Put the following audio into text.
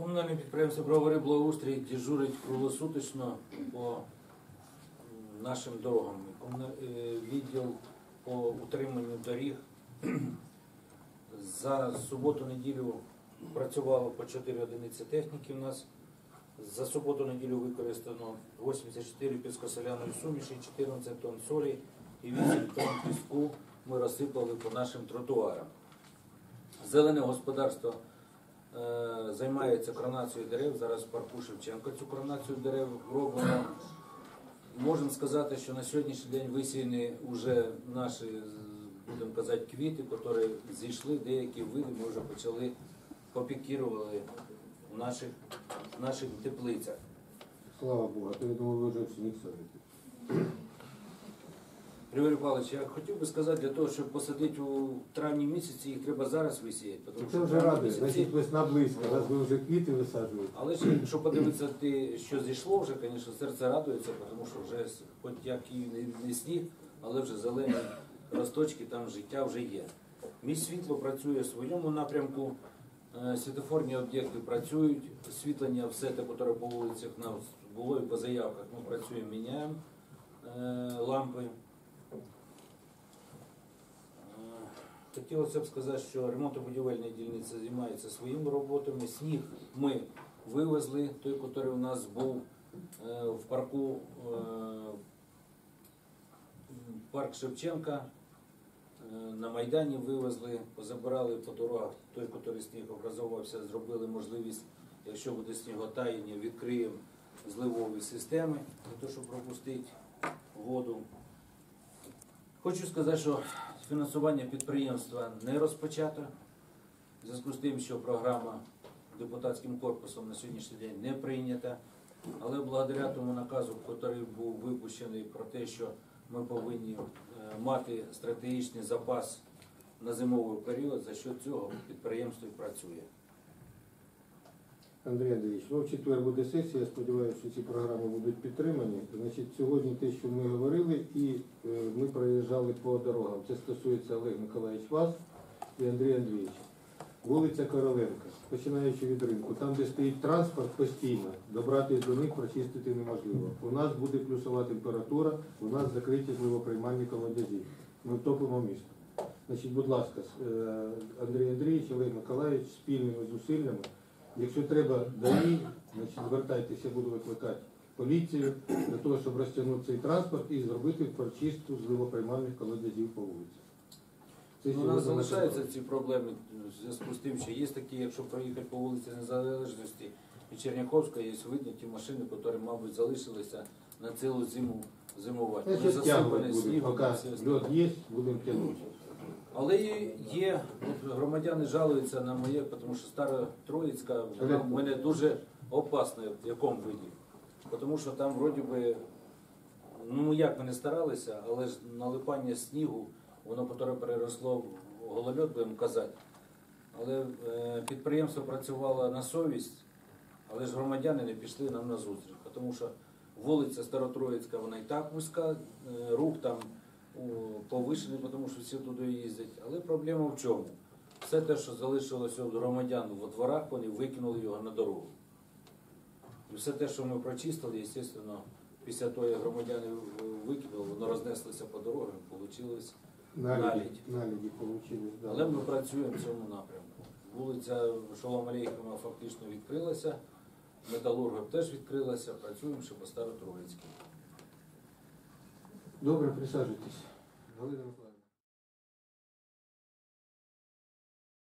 Комунальне підприємство Бровари Благоустрій дежурить круглосуточно по нашим дорогам. Е, Відділ по утриманню доріг за суботу-неділю працювало по 4 одиниці техніки у нас. За суботу-неділю використано 84 піскосоляної суміші, 14 тонн солі і 8 тонн піску ми розсипали по нашим тротуарам. Зелене господарство займається кронацією дерев. Зараз в парку Шевченка цю кронацію дерев робимо. Можемо сказати, що на сьогоднішній день висіяні вже наші, будемо казати, квіти, які зійшли, деякі види ми вже почали попікірували в наших, наших теплицях. Слава Богу, то я думав, ви вже в сніг садите. Григорій Павлович, я хотів би сказати, для того, щоб посадити у травні місяці, їх треба зараз висіяти. тому Це що в вже травні радує, місяці- значить весна близько, раз ви вже квіти висаджуєте. Але ж якщо подивитися, те, що зійшло вже, звісно, серце радується, тому що вже с- хоч як і не, не сніг, але вже зелені росточки, там життя вже є. Міст світло працює в своєму напрямку, е, світофорні об'єкти працюють, освітлення, все те, яке по вулицях у нас було і по заявках, ми працюємо, міняємо е, лампи. Е, Хотілося б сказати, що ремонтно-будівельні дільниці займаються своїми роботами. Сніг ми вивезли, той, який у нас був е, в парку е, парк Шевченка. е, На Майдані вивезли, позабирали по дорогах той, який сніг образовувався, зробили можливість, якщо буде сніготаяння, відкриємо зливові системи для того, щоб пропустити воду. Хочу сказати, що фінансування підприємства не розпочато. В зв'язку з тим, що програма депутатським корпусом на сьогоднішній день не прийнята. Але благодаря тому наказу, який був випущений про те, що ми повинні е, мати стратегічний запас на зимовий період, за що цього підприємство і працює. Андрій Андрійович, ну в четвер буде сесія, я сподіваюся, що ці програми будуть підтримані. Значить, сьогодні те, що ми говорили, і е, ми проїжджали по дорогам. Це стосується Олег Миколаївич вас і Андрій Андрійович. Вулиця Короленка, починаючи від ринку, там, де стоїть транспорт постійно, добратися до них прочистити неможливо. У нас буде плюсова температура, у нас закриті зливоприймальні колодязі. Ми втопимо місто. Значить, будь ласка, е, Андрій Андрійович, Олег Миколаївич, спільними зусиллями. Якщо треба ДАІ, значить звертайтеся, я буду викликати поліцію для того, щоб розтягнути цей транспорт і зробити прочистку зливоприймальних колодязів по вулиці. Ну, у нас залишаються ці проблеми в зв'язку з тим, що є такі, якщо проїхати по вулиці Незалежності і Черняховська, є видно ті машини, які, мабуть, залишилися на цілу зиму зимувати. Це Вони засипані снігом льод є, будемо тягнути. Але є, от громадяни жалуються на моє, тому що стара Троїцька вона в мене дуже опасна в якому виді. Тому що там вроді би, ну як ми не старалися, але ж налипання снігу, воно потім переросло в голольот, будемо казати. Але е, підприємство працювало на совість, але ж громадяни не пішли нам на зустріч, тому що вулиця Старотроїцька, вона і так вузька, е, рух там повишений, тому що всі туди їздять. Але проблема в чому? Все те, що залишилося у громадян во дворах, вони викинули його на дорогу. І все те, що ми прочистили, звісно, після того, як громадяни викинули, воно рознеслося по дорогам, вийшло. Наліді, Налідь. наліді получили. Да. Але ми працюємо в цьому напрямку. Вулиця Шолом Алейхема фактично відкрилася, металургом теж відкрилася, працюємо ще по Старотроїцькій. Добре, присаджуйтесь. Галина Миколаївна.